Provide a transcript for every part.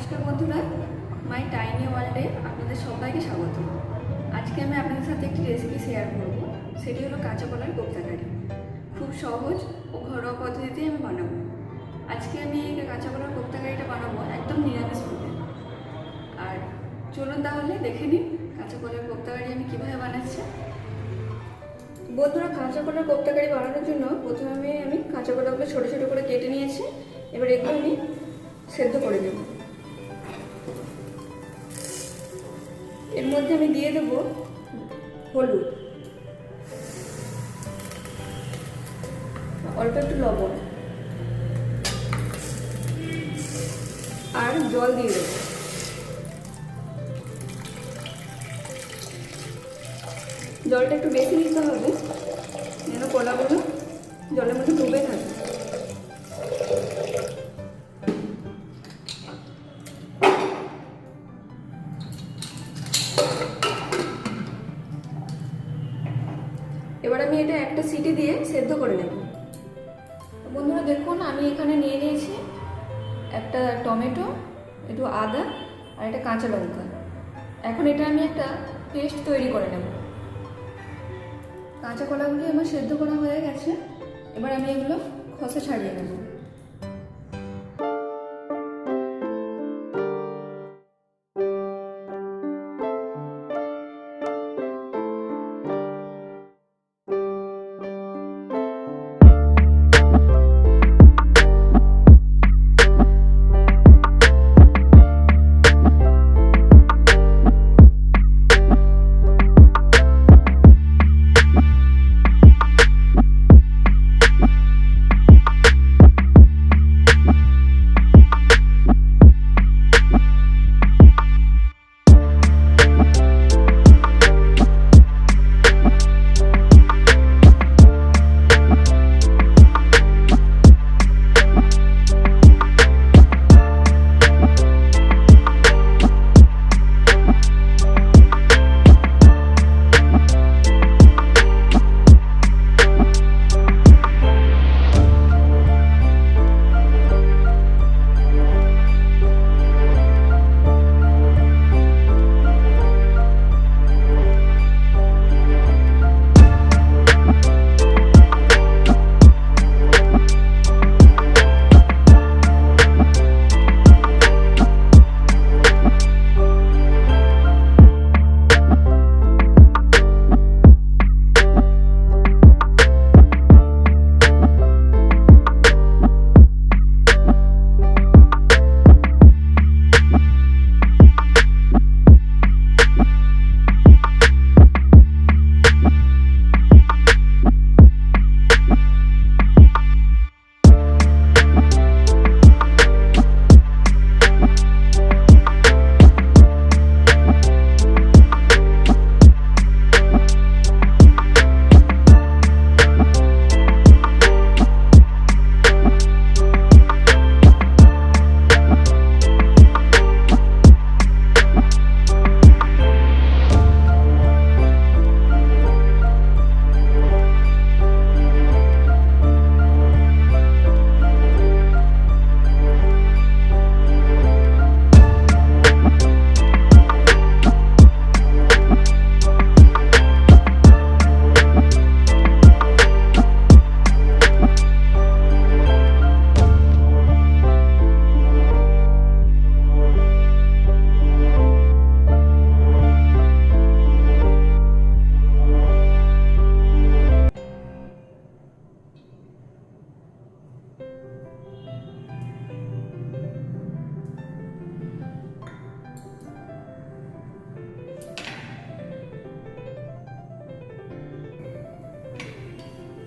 নমস্কার বন্ধুরা, মাই টাইনি ওয়ার্ল্ডে আপনাদের সবাইকে স্বাগত। আজকে আমি আপনাদের সাথে একটি রেসিপি শেয়ার করব, সেটি হলো কাঁচা কলার কোপ্তাকারি খুব সহজ ও ঘরোয়া পদ্ধতিতে আমি বানাবো। আজকে আমি এই কাঁচা কলার কোপ্তাকারিটা বানাবো একদম নিরামিষ নিরামিষভাবে আর চলুন তাহলে দেখে নিন কাঁচা কলার কোপ্তাকারি আমি কীভাবে বানাচ্ছি। বন্ধুরা, কাঁচা কলার কোপ্তাকারি বানানোর জন্য প্রথমে আমি কাঁচা কলাগুলো ছোটো ছোটো করে কেটে নিয়েছি। এবার এগুলো আমি সেদ্ধ করে দেব মধ্যে আমি দিয়ে দেবো হলুদ। অল্প একটু লবণ। আর জল দিয়ে দেবো। জলটা একটু বেশি নিতে হবে, যেন কলাগুলো জলের মধ্যে ডুবে থাকে এবার আমি এটা একটা সিটি দিয়ে সেদ্ধ করে নেব। বন্ধুরা দেখুন, আমি এখানে নিয়ে নিয়েছি একটা টমেটো, একটু আদা আর একটা কাঁচা লঙ্কা। এখন এটা আমি একটা পেস্ট তৈরি করে নেব। কাঁচা কলাগুলি আমার সেদ্ধ করা হয়ে গেছে। এবার আমি এগুলো খসে ছাড়িয়ে নেব।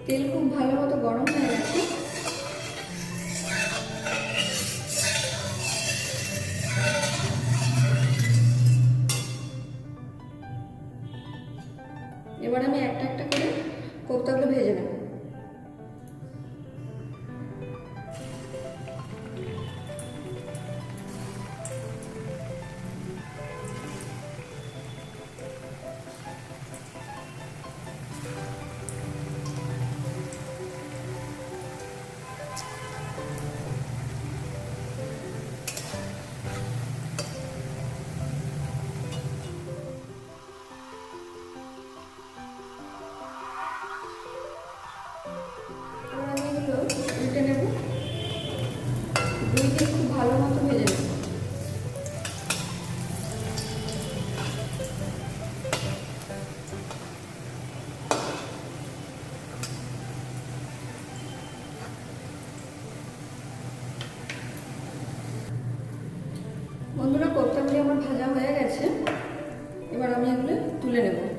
তেল খুব ভালো মতো গরম হয়ে গেছে। খুব ভালো মতো বন্ধুরা কোপ্তাগুলি আমার ভাজা হয়ে গেছে। এবার আমি এগুলো তুলে নেব।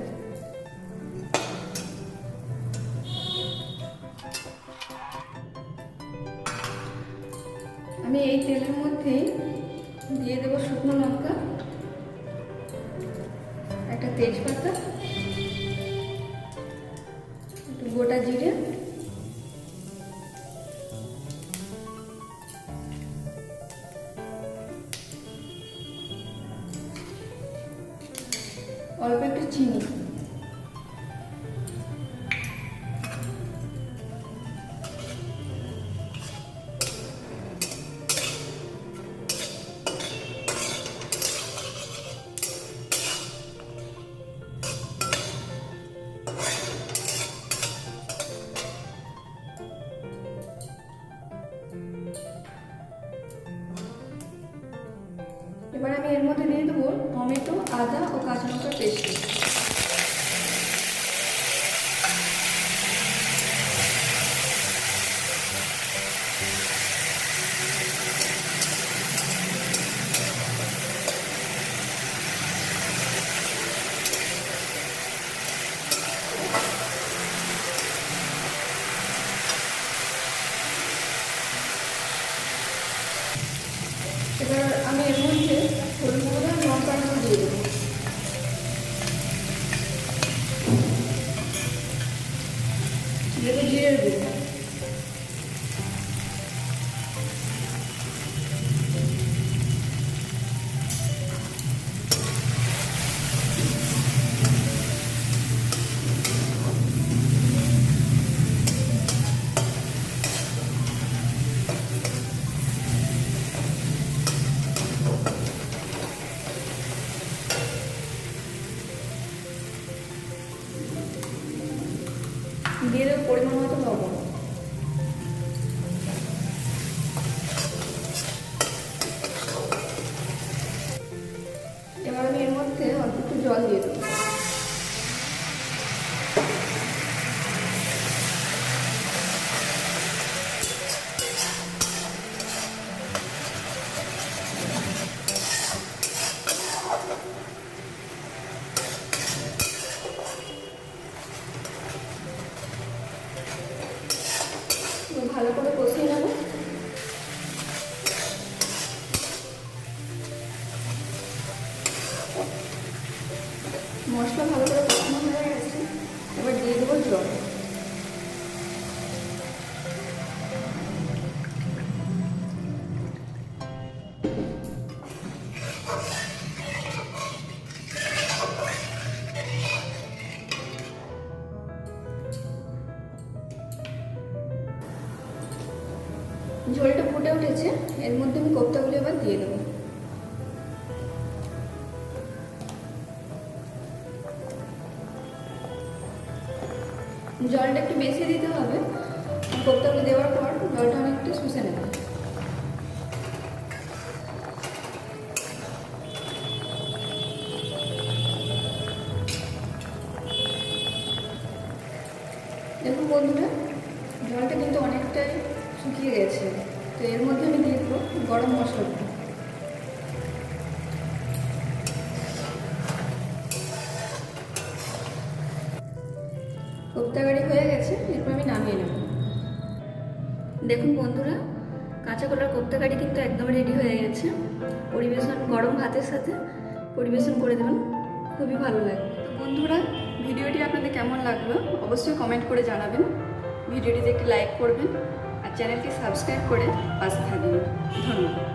তেজপাতা গোটা জিরে। এবার আমি এর মধ্যে দিয়ে দেবো টমেটো আদা ও কাঁচা লঙ্কা পেস্ট। দেবো পরিমাণ মতো মশলা ভালো করে কষানো হয়ে গেছে, এবার দিয়ে দেবো জল। ঝোলটা ফুটে উঠেছে, এর মধ্যে আমি কোপ্তাগুলো এবার দিয়ে দেবো। জলটা একটু বেশি দিতে হবে। কোপ্তাগুলো দেওয়ার পর জলটা অনেকটা শুষে নেবে। দেখুন বন্ধুরা, জলটা কিন্তু অনেকটাই শুকিয়ে গেছে। তো এর মধ্যে আমি দিয়ে গরম মশলা কাঁচা কলার কোপ্তাগাড়ি কিন্তু একদম রেডি হয়ে গেছে। পরিবেশন, গরম ভাতের সাথে পরিবেশন করে দেবেন। খুবই ভালো লাগবে। তো বন্ধুরা, ভিডিওটি আপনাদের কেমন লাগল অবশ্যই কমেন্ট করে জানাবেন। ভিডিওটিতে একটি লাইক করবেন আর চ্যানেলটি সাবস্ক্রাইব করে পাশে থাকবেন। ধন্যবাদ।